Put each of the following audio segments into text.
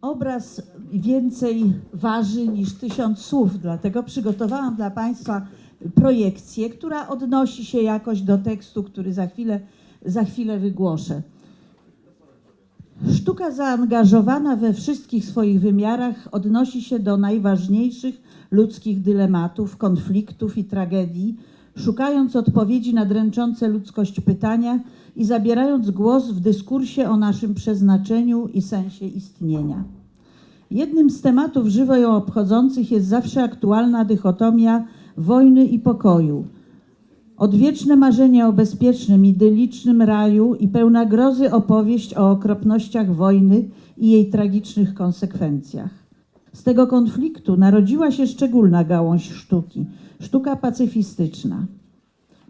Obraz więcej waży niż tysiąc słów, dlatego przygotowałam dla Państwa projekcję, która odnosi się jakoś do tekstu, który za chwilę, za chwilę wygłoszę. Sztuka zaangażowana we wszystkich swoich wymiarach odnosi się do najważniejszych ludzkich dylematów, konfliktów i tragedii, szukając odpowiedzi na dręczące ludzkość pytania i zabierając głos w dyskursie o naszym przeznaczeniu i sensie istnienia. Jednym z tematów żywo ją obchodzących jest zawsze aktualna dychotomia wojny i pokoju. Odwieczne marzenie o bezpiecznym, idylicznym raju i pełna grozy opowieść o okropnościach wojny i jej tragicznych konsekwencjach. Z tego konfliktu narodziła się szczególna gałąź sztuki sztuka pacyfistyczna.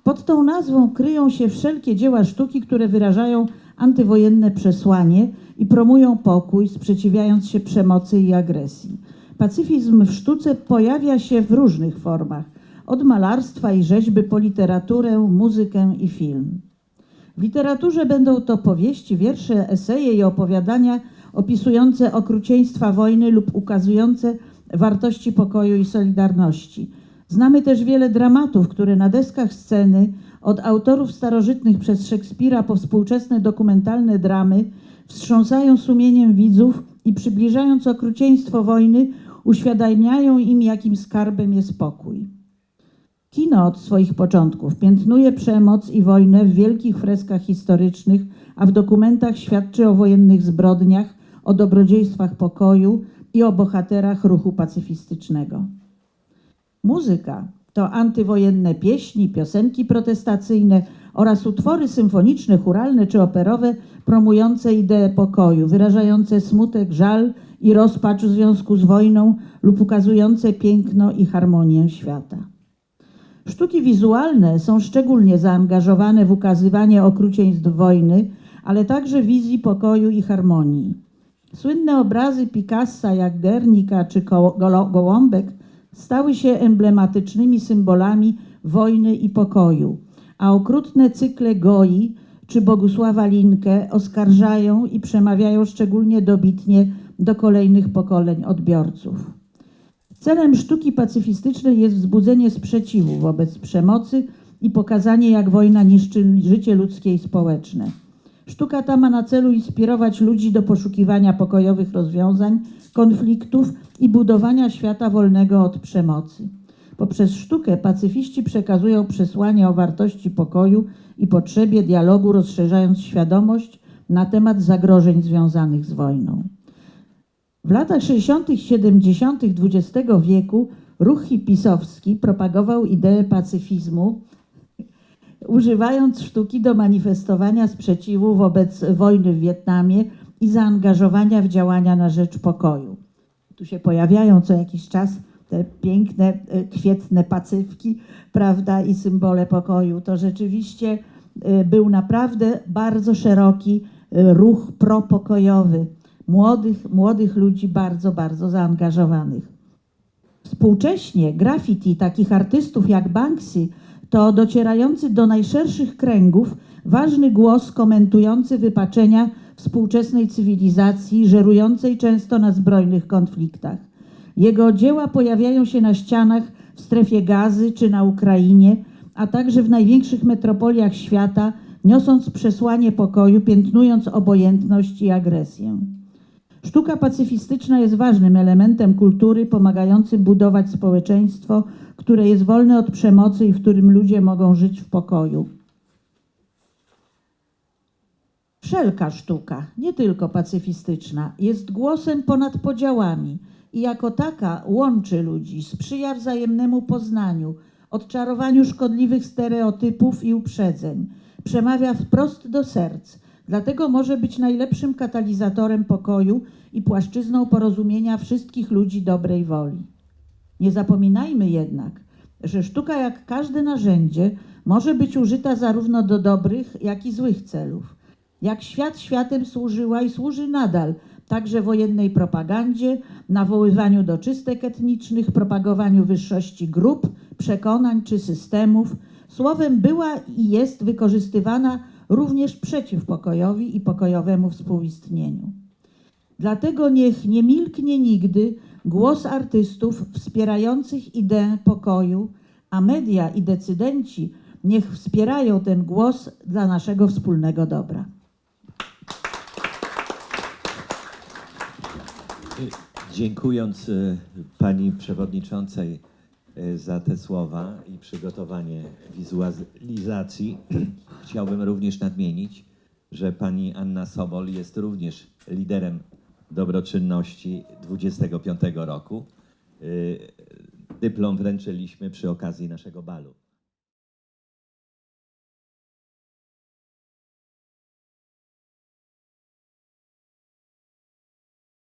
Pod tą nazwą kryją się wszelkie dzieła sztuki, które wyrażają antywojenne przesłanie i promują pokój, sprzeciwiając się przemocy i agresji. Pacyfizm w sztuce pojawia się w różnych formach, od malarstwa i rzeźby po literaturę, muzykę i film. W literaturze będą to powieści, wiersze, eseje i opowiadania opisujące okrucieństwa wojny lub ukazujące wartości pokoju i solidarności. Znamy też wiele dramatów, które na deskach sceny, od autorów starożytnych przez Szekspira po współczesne dokumentalne dramy, wstrząsają sumieniem widzów i przybliżając okrucieństwo wojny, uświadamiają im, jakim skarbem jest pokój. Kino od swoich początków piętnuje przemoc i wojnę w wielkich freskach historycznych, a w dokumentach świadczy o wojennych zbrodniach, o dobrodziejstwach pokoju i o bohaterach ruchu pacyfistycznego. Muzyka to antywojenne pieśni, piosenki protestacyjne oraz utwory symfoniczne, churalne czy operowe promujące ideę pokoju, wyrażające smutek, żal i rozpacz w związku z wojną lub ukazujące piękno i harmonię świata. Sztuki wizualne są szczególnie zaangażowane w ukazywanie okrucieństw wojny, ale także wizji pokoju i harmonii. Słynne obrazy Picassa jak Guernica czy Gołąbek stały się emblematycznymi symbolami wojny i pokoju, a okrutne cykle Goi czy Bogusława Linkę oskarżają i przemawiają szczególnie dobitnie do kolejnych pokoleń odbiorców. Celem sztuki pacyfistycznej jest wzbudzenie sprzeciwu wobec przemocy i pokazanie, jak wojna niszczy życie ludzkie i społeczne. Sztuka ta ma na celu inspirować ludzi do poszukiwania pokojowych rozwiązań konfliktów i budowania świata wolnego od przemocy. Poprzez sztukę pacyfiści przekazują przesłanie o wartości pokoju i potrzebie dialogu, rozszerzając świadomość na temat zagrożeń związanych z wojną. W latach 60. i 70. XX wieku ruch hipisowski propagował ideę pacyfizmu, używając sztuki do manifestowania sprzeciwu wobec wojny w Wietnamie i zaangażowania w działania na rzecz pokoju. Tu się pojawiają co jakiś czas te piękne, e, kwietne pacyfki, prawda, i symbole pokoju. To rzeczywiście e, był naprawdę bardzo szeroki e, ruch propokojowy młodych, młodych ludzi bardzo, bardzo zaangażowanych. Współcześnie graffiti takich artystów jak Banksy to docierający do najszerszych kręgów ważny głos komentujący wypaczenia współczesnej cywilizacji, żerującej często na zbrojnych konfliktach. Jego dzieła pojawiają się na ścianach w strefie gazy czy na Ukrainie, a także w największych metropoliach świata, niosąc przesłanie pokoju, piętnując obojętność i agresję. Sztuka pacyfistyczna jest ważnym elementem kultury pomagającym budować społeczeństwo, które jest wolne od przemocy i w którym ludzie mogą żyć w pokoju. Wszelka sztuka, nie tylko pacyfistyczna, jest głosem ponad podziałami i jako taka łączy ludzi, sprzyja wzajemnemu poznaniu, odczarowaniu szkodliwych stereotypów i uprzedzeń, przemawia wprost do serc. Dlatego może być najlepszym katalizatorem pokoju i płaszczyzną porozumienia wszystkich ludzi dobrej woli. Nie zapominajmy jednak, że sztuka, jak każde narzędzie, może być użyta zarówno do dobrych, jak i złych celów. Jak świat światem służyła i służy nadal, także wojennej propagandzie, nawoływaniu do czystek etnicznych, propagowaniu wyższości grup, przekonań czy systemów. Słowem była i jest wykorzystywana również przeciw pokojowi i pokojowemu współistnieniu. Dlatego niech nie milknie nigdy głos artystów wspierających ideę pokoju, a media i decydenci niech wspierają ten głos dla naszego wspólnego dobra. Dziękując e, pani przewodniczącej za te słowa i przygotowanie wizualizacji, chciałbym również nadmienić, że pani Anna Sobol jest również liderem dobroczynności 25 roku. E, Dyplom wręczyliśmy przy okazji naszego balu.